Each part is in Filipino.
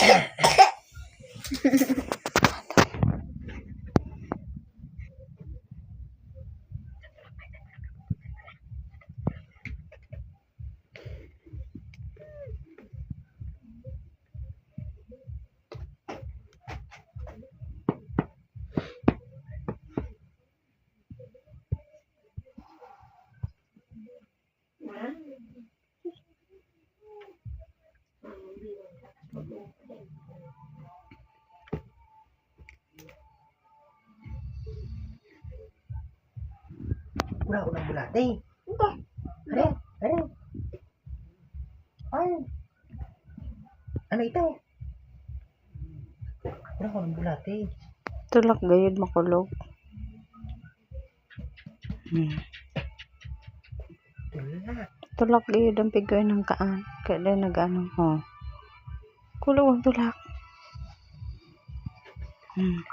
Yeah. Wala ko ng bulate. Ano? Ano? Ay. Ano ito? Wala ko ng bulate. Tulak gayud makulog. Hmm. Wala. Tulak gayud ang pigoy ng kaan. Kaya nag-ano. Oh. Kulog ang tulak. Hmm.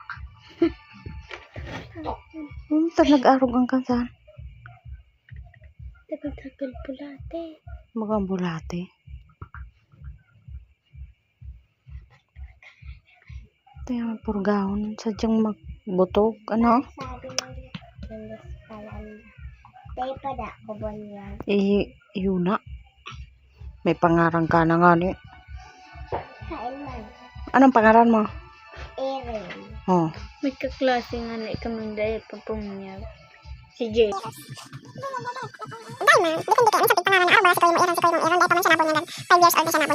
Hmm, tag nag-arog ang kansan. Tagal-tagal bulate. Magang bulate. Ito yung purgahon. Sadyang magbutog. Ano? Sabi ng. Day pa da, kubon yan. Yuna. May pangarang ka na nga ni. Anong pangaran mo? Erin. Oh. May kaklase nga na ikamang dahil papunyag. Si Jay. Dahil man, dikon dikon sa pangalan na arba sa kuya mo iran sa kuya mo iran dahil pa man siya napon niyan. 5 years old na siya niyan.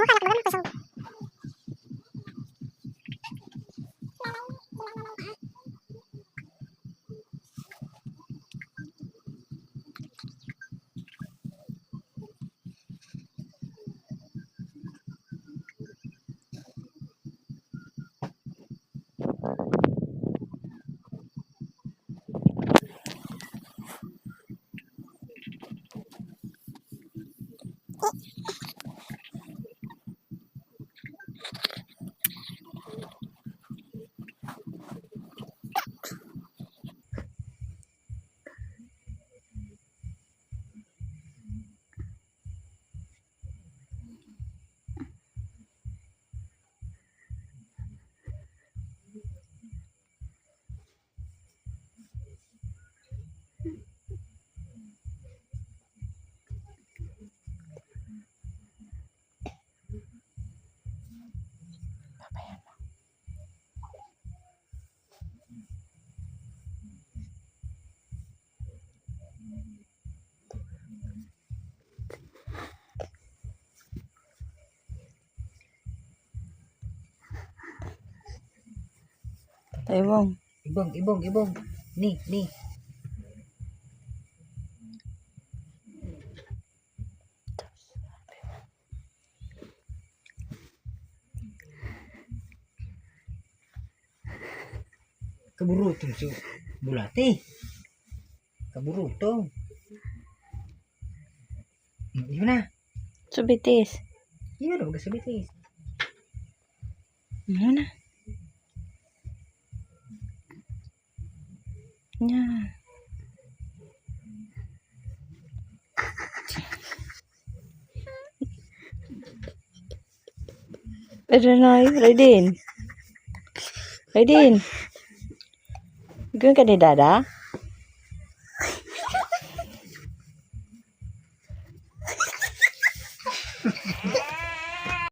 Cuma kalau keluar kosong. Oh. Taywong. Ibong, ibong, ibong. Ni, ni. Kaburutong si bulate. Kaburutong. Yun na. Subitis. Yun na, eh. Ano na? nha. Rồi nói lấy điện Lấy điện Gương cái này đã đã.